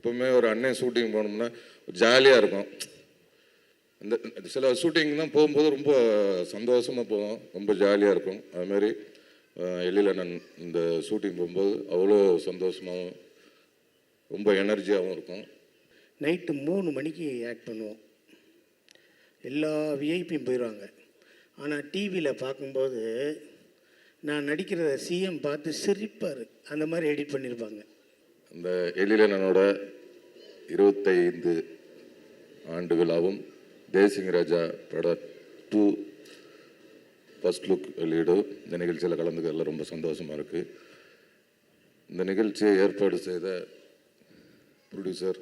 எப்பவுமே ஒரு அண்ணன் ஷூட்டிங் போனோம்னா ஜாலியாக இருக்கும். இந்த சில ஷூட்டிங்லாம் போகும்போது ரொம்ப சந்தோஷமாக போவோம். ரொம்ப ஜாலியாக இருக்கும். அதுமாரி எழில் அண்ணன் இந்த ஷூட்டிங் போகும்போது அவ்வளோ சந்தோஷமாகவும் ரொம்ப எனர்ஜியாகவும் இருக்கும். நைட்டு மூணு மணிக்கு ஆக்ட் பண்ணுவோம். எல்லா விஐபியும் போயிடுவாங்க. ஆனால் டிவியில் பார்க்கும்போது நான் நடிக்கிறத சிஎம் பார்த்து சிரிப்பார். அந்த மாதிரி எடிட் பண்ணியிருப்பாங்க அந்த எழிலனோட இருபத்தைந்து ஆண்டு விழாவும் தேசிங் ராஜா பட டூ ஃபர்ஸ்ட் லுக் வெளியீடு. இந்த நிகழ்ச்சியில் கலந்துக்கிறதுல ரொம்ப சந்தோஷமாக இருக்குது இந்த நிகழ்ச்சியை ஏற்பாடு செய்த ப்ரொடியூசர்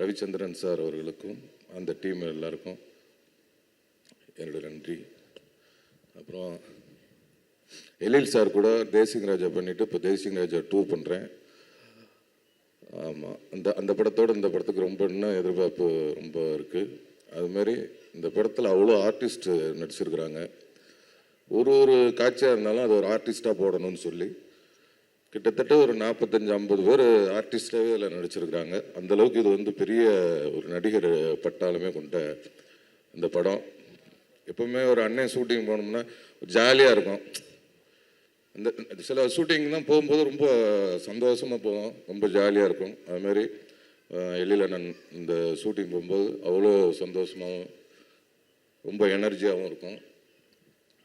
ரவிச்சந்திரன் சார் அவர்களுக்கும் அந்த டீம் எல்லாருக்கும் என்னோட நன்றி. அப்புறம் எழில் சார் கூட தேசிங் ராஜா பண்ணிவிட்டு இப்போ தேசிங் ராஜா டூ பண்ணுறேன் ஆமாம் அந்த அந்த படத்தோட இந்த படத்துக்கு ரொம்ப இன்னும் எதிர்பார்ப்பு ரொம்ப இருக்குது அதுமாரி இந்த படத்தில் அவ்வளோ ஆர்டிஸ்ட் நடிச்சிருக்கிறாங்க. ஒரு ஒரு காட்சியாக இருந்தாலும் அது ஒரு ஆர்டிஸ்ட்டாக போடணும்னு சொல்லி கிட்டத்தட்ட ஒரு நாற்பத்தஞ்சு ஐம்பது பேர் ஆர்டிஸ்டாகவே அதில் நடிச்சிருக்கிறாங்க. அந்த அளவுக்கு இது வந்து பெரிய ஒரு நடிகர் பட்டாலுமே கொண்ட இந்த படம். எப்பவுமே ஒரு அண்ணன் ஷூட்டிங் போனோம்னா ஜாலியாக இருக்கும். இந்த சில ஷூட்டிங் தான் போகும்போது ரொம்ப சந்தோஷமாக போவோம். ரொம்ப ஜாலியாக இருக்கும். அதுமாரி எழில் அண்ணன் இந்த ஷூட்டிங் போகும்போது அவ்வளோ சந்தோஷமாகவும் ரொம்ப எனர்ஜியாகவும் இருக்கும்.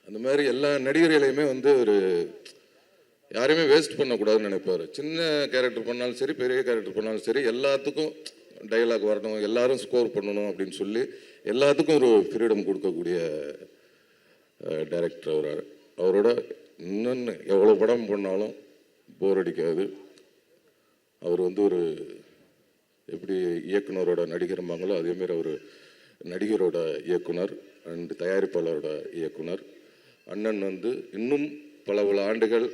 அந்த மாதிரி எல்லா நடிகர்களையுமே வந்து ஒரு யாரையுமே வேஸ்ட் பண்ணக்கூடாதுன்னு நினைப்பார். சின்ன கேரக்டர் பண்ணாலும் சரி பெரிய கேரக்டர் பண்ணாலும் சரி எல்லாத்துக்கும் டைலாக் வரணும் எல்லாரும் ஸ்கோர் பண்ணணும் அப்படின்னு சொல்லி எல்லாத்துக்கும் ஒரு ஃப்ரீடம் கொடுக்கக்கூடிய டைரக்டர் அவர் அவரோட இன்னொன்று எவ்வளோ படம் பண்ணாலும் போர் அடிக்காது. அவர் வந்து ஒரு எப்படி இயக்குனரோட நடிகரும்பாங்களோ அதேமாரி அவர் நடிகரோட இயக்குனர் அண்ட் தயாரிப்பாளரோட இயக்குனர். அண்ணன் வந்து இன்னும் பல பல ஆண்டுகள்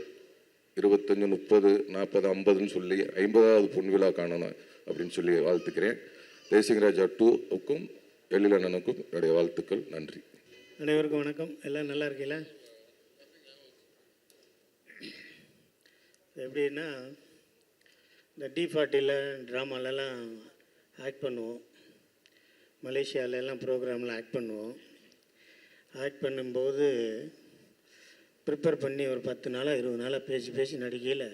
இருபத்தஞ்சு முப்பது நாற்பது ஐம்பதுன்னு சொல்லி ஐம்பதாவது பொன்விழா காணணும் அப்படின்னு சொல்லி வாழ்த்துக்கிறேன். தேசிங்கராஜா ராஜா எழில் அண்ணனுக்கும் என்னுடைய வாழ்த்துக்கள். நன்றி. அனைவருக்கும் வணக்கம். எல்லாம் நல்லா இருக்கீங்களா? எப்படின்னா இந்த டி ஃபார்ட்டியில் ட்ராமாலெலாம் ஆக்ட் பண்ணுவோம். மலேசியாவிலலாம் ப்ரோக்ராமில் ஆக்ட் பண்ணுவோம். ஆக்ட் பண்ணும்போது ப்ரிப்பேர் பண்ணி ஒரு பத்து நாளாக இருபது நாளாக பேசி பேசி நடிக்கையில்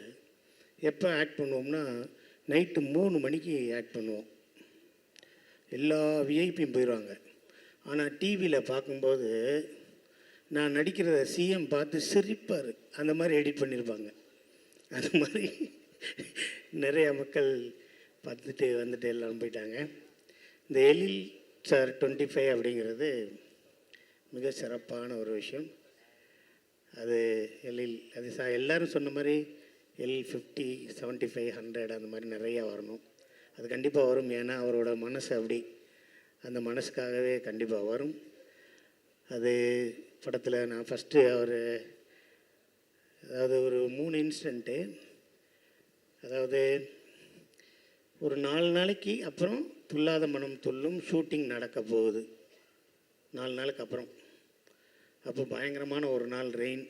எப்போ ஆக்ட் பண்ணுவோம்னா நைட்டு மூணு மணிக்கு ஆக்ட் பண்ணுவோம். எல்லா விஐபியும் போயிடுவாங்க ஆனால் டிவியில் பார்க்கும்போது நான் நடிக்கிறத சிஎம் பார்த்து சிரிப்பார். அந்த மாதிரி எடிட் பண்ணியிருப்பாங்க அந்த மாதிரி நிறைய மக்கள் பார்த்துட்டு வந்துட்டு எல்லாம் போயிட்டாங்க. இந்த எழில் சார் டுவெண்ட்டி ஃபைவ் அப்படிங்கிறது மிக சிறப்பான ஒரு விஷயம். அது எழில் அது சா எல்லோரும் சொன்ன மாதிரி L fifty seventy five hundred அந்த மாதிரி நிறையா வரணும். அது கண்டிப்பாக வரும். ஏன்னா அவரோட மனசு அப்படி. அந்த மனசுக்காகவே கண்டிப்பாக வரும். அது படத்தில் நான் ஃபஸ்ட்டு அவர் அதாவது ஒரு மூணு இன்ஸ்டண்ட்டு அதாவது ஒரு நாலு நாளைக்கு அப்புறம் துல்லாத மனம் துல்லும் ஷூட்டிங் நடக்க போகுது. நாலு நாளுக்கு அப்புறம். அப்போ பயங்கரமான ஒரு நாள் ரெயின்.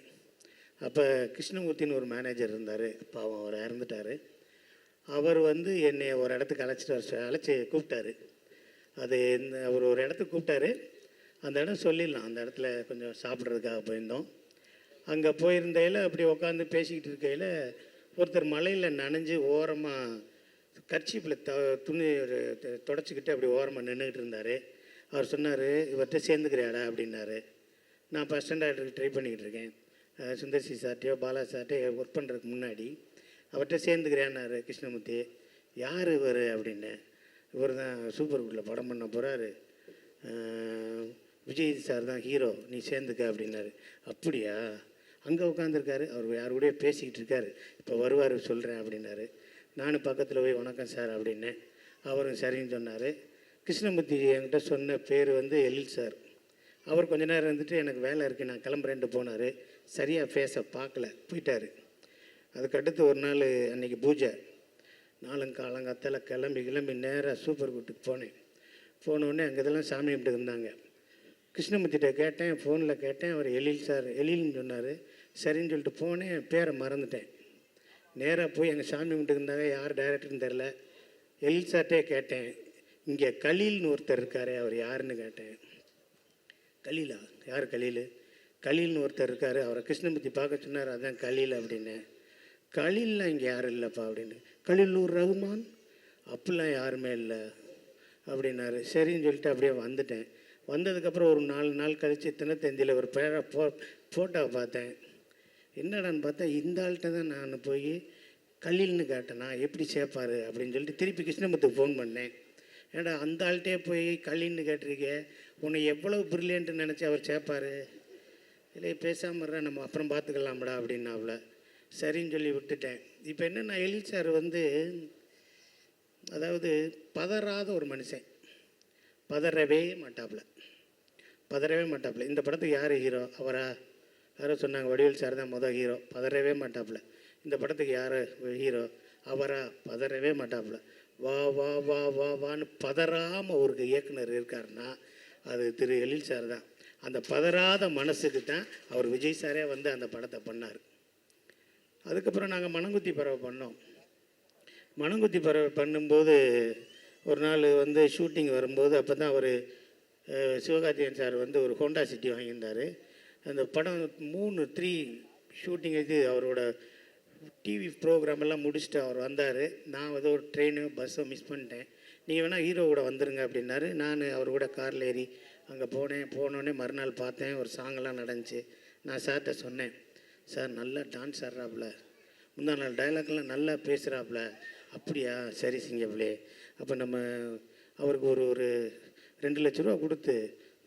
அப்போ கிருஷ்ணமூர்த்தின்னு ஒரு மேனேஜர் இருந்தார். பாவம் அவர் இறந்துட்டார். அவர் வந்து என்னை ஒரு இடத்துக்கு அழைச்சிட்டு வர அழைச்சி கூப்பிட்டாரு. அது இந்த அவர் ஒரு இடத்துக்கு கூப்பிட்டாரு. அந்த இடம் சொல்லிடலாம். அந்த இடத்துல கொஞ்சம் சாப்பிட்றதுக்காக போயிருந்தோம். அங்கே போயிருந்தையில் அப்படி உட்காந்து பேசிக்கிட்டு இருக்கையில் ஒருத்தர் மலையில் நனைஞ்சு ஓரமாக கர்ச்சிப்பில் த துணி தொடச்சிக்கிட்டு அப்படி ஓரமாக நின்றுக்கிட்டு இருந்தார். அவர் சொன்னார் இவர்கிட்ட சேர்ந்துக்கிறியாடா? அப்படின்னாரு. நான் இப்போ ஸ்டாண்டர்டுக்கு ட்ரை பண்ணிக்கிட்டு இருக்கேன். சுந்தர்சி சார்ட்டையோ பாலா சார்ட்டையோ ஒர்க் பண்ணுறதுக்கு முன்னாடி அவர்கிட்ட சேர்ந்துக்கிறேன்னாரு கிருஷ்ணமூர்த்தி. யார் இவர்? அப்படின்னு. இவர் தான் சூப்பர் குட்டில் படம் பண்ண போகிறாரு விஜய் சார் தான் ஹீரோ நீ சேர்ந்துக்க அப்படின்னாரு. அப்படியா? அங்கே உட்காந்துருக்காரு அவர் யார் கூடயோ பேசிக்கிட்டு இருக்காரு. இப்போ வருவார் சொல்கிறேன் அப்படின்னாரு. நானும் பக்கத்தில் போய் வணக்கம் சார் அப்படின்னேன் அவரும் சரின்னு சொன்னார். கிருஷ்ணமூர்த்தி என்கிட்ட சொன்ன பேர் வந்து எழில் சார். அவர் கொஞ்ச நேரம் இருந்துட்டு எனக்கு வேலை இருக்குது நான் கிளம்புறேன்ட்டு போனார். சரியாக ஃபேஸை பார்க்கல. போயிட்டார். அதுக்கடுத்து ஒரு நாள் அன்றைக்கி பூஜை. நாளும் கிளம்பி கிளம்பி நேராக சூப்பர் வீட்டுக்கு போனேன். போனோடனே அங்கே இதெல்லாம் சாமி கும்பிட்டு இருந்தாங்க. கிருஷ்ணமூர்த்திகிட்ட கேட்டேன் ஃபோனில் கேட்டேன் அவர் எழில் சார் எழில்னு சொன்னார். சரின்னு சொல்லிட்டு போனேன் பேரை மறந்துட்டேன். நேராக போய் எங்கள் சாமி கும்பிட்டுக்கு இருந்தாங்க யார் டைரக்டர்னு தெரில எல்சாட்டே கேட்டேன் இங்கே கலீல்னு ஒருத்தர் இருக்கார் அவர் யாருன்னு கேட்டேன். கலீலா? யார் கலீல்? கலீல்னு ஒருத்தர் இருக்கார் அவரை கிருஷ்ணமூர்த்தி பார்க்க சொன்னார் அதான் கலீல் அப்படின்னு. கலீல்லாம் இங்கே யாரும் இல்லைப்பா அப்படின்னு. கலீலூர் ரகுமான்? அப்படிலாம் யாருமே இல்லை அப்படின்னாரு. சரின்னு சொல்லிட்டு அப்படியே வந்துட்டேன். வந்ததுக்கப்புறம் ஒரு நாலு நாள் கழித்து தினத்தந்தியில் ஒரு பேர போ ஃபோட்டோவை பார்த்தேன். என்னடான்னு பார்த்தா இந்த ஆள்கிட்ட தான் நான் போய் கல்லில்னு கேட்டேனா எப்படி சேர்ப்பார்? அப்படின்னு சொல்லிட்டு திருப்பி கிருஷ்ணமுத்துக்கு ஃபோன் பண்ணேன். ஏடா அந்த ஆள்கிட்டே போய் கல்லின்னு கேட்டிருக்கே? உன்னை எவ்வளோ பிரில்லியன்ட்டு நினச்சி அவர் சேர்ப்பாரு? இல்லை பேசாமல் நம்ம அப்புறம் பார்த்துக்கலாம்டா அப்படின்னாப்புல சரின்னு சொல்லி விட்டுட்டேன். இப்போ என்னென்னா எழில் சார் வந்து அதாவது பதறாத ஒரு மனுஷன். பதறவே மாட்டாப்புல. பதறவே மாட்டாப்புல. இந்த படத்துக்கு யார் ஹீரோ அவரா? யாரோ சொன்னாங்க வடிவேல் சார் தான் மொதல் ஹீரோ பதறவே மாட்டாப்புல. இந்த படத்துக்கு யார் ஹீரோ அவரா? பதறவே மாட்டாப்புல. வா வா வா வா வான்னு பதறாமல் ஒரு இயக்குனர் இருக்காருன்னா அது திரு எழில் சார் தான். அந்த பதறாத மனசுக்கு தான் அவர் விஜய் சாரே வந்து அந்த படத்தை பண்ணார். அதுக்கப்புறம் நாங்கள் மணங்குத்தி பறவை பண்ணோம். மணங்குத்தி பறவை பண்ணும்போது ஒரு நாள் வந்து ஷூட்டிங் வரும்போது அப்போ தான் அவர் சிவகார்த்திகேயன் சார் வந்து ஒரு ஹோண்டா சிட்டி வாங்கியிருந்தார். அந்த படம் மூணு த்ரீ ஷூட்டிங் இது அவரோட டிவி ப்ரோக்ராம் எல்லாம் முடிச்சுட்டு அவர் வந்தார். நான் ஏதோ ஒரு ட்ரெயினு பஸ்ஸோ மிஸ் பண்ணிட்டேன். நீங்கள் வேணால் ஹீரோ கூட வந்துருங்க அப்படின்னாரு. நான் அவர் கூட காரில் ஏறி அங்கே போனேன். போனோடனே மறுநாள் பார்த்தேன். ஒரு சாங்கெல்லாம் நடந்துச்சு. நான் சார்கிட்ட சொன்னேன். சார் நல்லா டான்ஸ் ஆடுறாப்புல. முந்தா நாள் டைலாக்லாம் நல்லா பேசுகிறாப்புல அப்படியா? சரி சிங்கப்பிள்ளே. அப்போ நம்ம அவருக்கு ஒரு ஒரு ரெண்டு லட்ச ரூபா கொடுத்து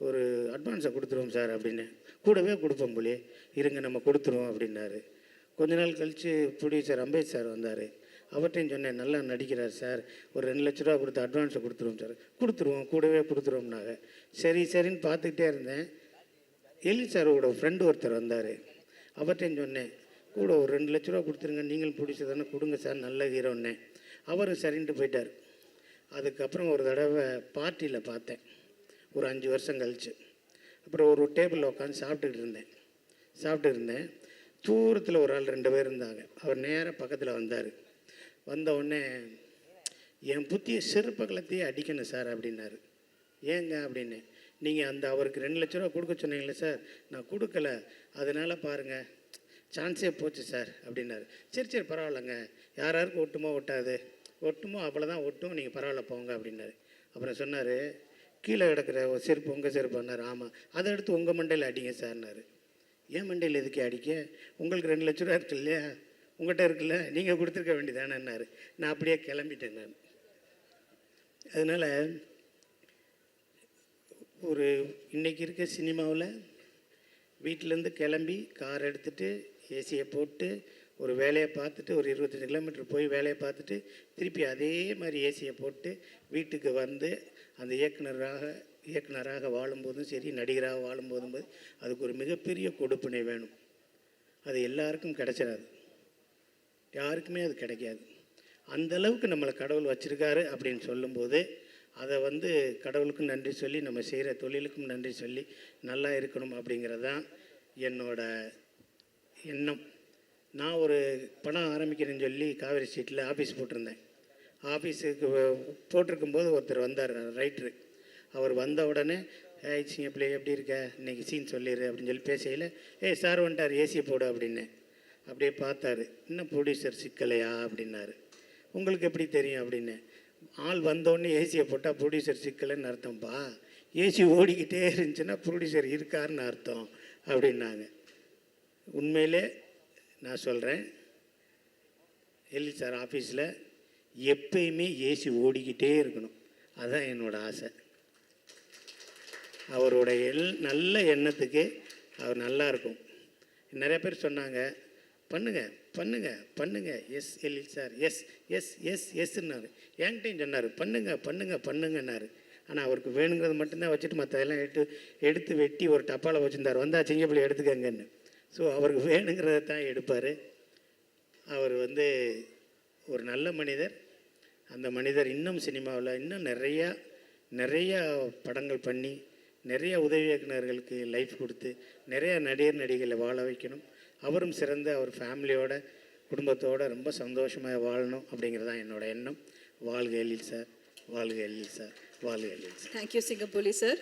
ஒரு அட்வான்ஸை கொடுத்துருவோம் சார் அப்படின்னு. கூடவே கொடுப்போம் போலே இருங்க நம்ம கொடுத்துருவோம் அப்படின்னாரு. கொஞ்ச நாள் கழித்து ப்ரொடியூசர் அம்பேத் சார் வந்தார். அவர்கிட்டையும் சொன்னேன் நல்லா நடிக்கிறார் சார். ஒரு ரெண்டு லட்ச ரூபா கொடுத்து அட்வான்ஸை கொடுத்துருவோம் சார். கொடுத்துருவோம் கூடவே கொடுத்துருவோம்னாங்க. சரி சரின்னு பார்த்துக்கிட்டே இருந்தேன். எலி சாரோட ஃப்ரெண்டு ஒருத்தர் வந்தார். அவர்கிட்டையும் சொன்னேன் கூட ஒரு ரெண்டு லட்ச ரூபா கொடுத்துருங்க நீங்களும் ப்ரொடியூசர் தானே கொடுங்க சார் நல்ல ஹீரோன்னே அவரும் சரின்ட்டு போயிட்டார். அதுக்கப்புறம் ஒரு தடவை பார்ட்டியில் பார்த்தேன். ஒரு அஞ்சு வருஷம் கழிச்சு. அப்புறம் ஒரு டேபிளில் உட்காந்து சாப்பிட்டுட்டு இருந்தேன். சாப்பிட்டு இருந்தேன். தூரத்தில் ஒரு ஆள் ரெண்டு பேர் இருந்தாங்க. அவர் நேராக பக்கத்தில் வந்தார். வந்த உடனே என் புத்திய செருப்ப கலத்தையே அடிக்கணும் சார் அப்படின்னாரு. ஏங்க? அப்படின்னு. நீங்கள் அந்த அவருக்கு ரெண்டு லட்ச ரூபா கொடுக்க சொன்னீங்களே சார். நான் கொடுக்கல. அதனால் பாருங்கள் சான்ஸே போச்சு சார் அப்படின்னாரு. சரி சரி பரவாயில்லைங்க. யார் யாருக்கு ஒட்டுமோ ஒட்டாது. ஒட்டுமோ அவ்வளோதான் ஒட்டும் நீங்கள் பரவாயில்ல போங்க அப்படின்னாரு. அப்புறம் சொன்னார் கீழே கிடக்கிற செருப்பு உங்கள் செருப்புன்னாரு ஆமாம் அதை எடுத்து உங்கள் மண்டையில் அடிங்க சார்னாரு. ஏன் மண்டையில் எதுக்கு அடிக்க? உங்களுக்கு ரெண்டு லட்ச ரூபா இருக்கு இல்லையா? உங்கள்கிட்ட இருக்குல்ல நீங்கள் கொடுத்துருக்க வேண்டியதானேன்னாரு. நான் அப்படியே கிளம்பிட்டேன் நான். அதனால் ஒரு இன்றைக்கி இருக்க சினிமாவில் வீட்டிலேருந்து கிளம்பி கார் எடுத்துகிட்டு ஏசியை போட்டு ஒரு வேலையை பார்த்துட்டு ஒரு இருபத்தஞ்சி கிலோமீட்டர் போய் வேலையை பார்த்துட்டு திருப்பி அதே மாதிரி ஏசியை போட்டு வீட்டுக்கு வந்து அந்த இயக்குனராக இயக்குனராக வாழும்போதும் சரி நடிகராக வாழும்போதும் போது அதுக்கு ஒரு மிகப்பெரிய கொடுப்பினை வேணும். அது எல்லாருக்கும் கிடைச்சிடாது யாருக்குமே அது கிடைக்காது. அந்த அளவுக்கு நம்மளை கடவுள் வச்சுருக்காரு அப்படின்னு சொல்லும்போது அதை வந்து கடவுளுக்கும் நன்றி சொல்லி நம்ம செய்கிற தொழிலுக்கும் நன்றி சொல்லி நல்லா இருக்கணும் அப்படிங்கிறது தான் என்னோடய எண்ணம் நான் ஒரு பணம் ஆரம்பிக்கிறேன்னு சொல்லி காவேரி ஸ்ட்ரீட்டில் ஆஃபீஸ் போட்டிருந்தேன். ஆஃபீஸுக்கு போட்டிருக்கும்போது ஒருத்தர் வந்தார் ரைட்ரு அவர் வந்த உடனே ஏய் சிங்க பிள்ளை எப்படி இருக்க? இன்னைக்கு சீன் சொல்லிடு அப்படின்னு சொல்லி பேசையில் ஏய் சார் வந்துட்டார் ஏசி போடு அப்படின்னு. அப்படியே பார்த்தாரு இன்னும் ப்ரொடியூசர் சிக்கலையா? அப்படின்னாரு. உங்களுக்கு எப்படி தெரியும்? அப்படின்னு. ஆள் வந்தோடனே ஏசியை போட்டால் ப்ரொடியூசர் சிக்கலைன்னு அர்த்தம்ப்பா ஏசி ஓடிக்கிட்டே இருந்துச்சுன்னா ப்ரொடியூசர் இருக்காருன்னு அர்த்தம் அப்படின்னாங்க. உண்மையிலே நான் சொல்கிறேன் எல்இ சார் ஆஃபீஸில் எப்பயுமே ஏசி ஓடிக்கிட்டே இருக்கணும். அதுதான் என்னோடய ஆசை. அவரோட எல் நல்ல எண்ணத்துக்கு அவர் நல்லா இருக்கும். நிறைய பேர் சொன்னாங்க பண்ணுங்க பண்ணுங்க பண்ணுங்க. எஸ் எல் சார் எஸ் எஸ் எஸ் எஸ்ன்னாரு. என்கிட்டையும் சொன்னார் பண்ணுங்க பண்ணுங்க பண்ணுங்கன்னாரு. ஆனால் அவருக்கு வேணுங்கிறது மட்டும்தான் வச்சுட்டு மற்றதெல்லாம் எடுத்து எடுத்து வெட்டி ஒரு டப்பாவில் வச்சுருந்தார். வந்தா சிங்கப்பள்ளி எடுத்துக்கங்கன்னு. ஸோ அவருக்கு வேணுங்கிறத தான் எடுப்பார். அவர் வந்து ஒரு நல்ல மனிதர். அந்த மனிதர் இன்னும் சினிமாவில் இன்னும் நிறையா நிறையா படங்கள் பண்ணி நிறையா உதவி இயக்குநர்களுக்கு லைஃப் கொடுத்து நிறையா நடிகர் நடிகளை வாழ வைக்கணும். அவரும் சிறந்த அவர் ஃபேமிலியோட குடும்பத்தோட ரொம்ப சந்தோஷமாக வாழணும் அப்படிங்கிறது தான் என்னோட எண்ணம். வாழ்க எழில் சார் வாழ்க எழில் சார் வாழ்க Ezhil sir thank you Singampuli sir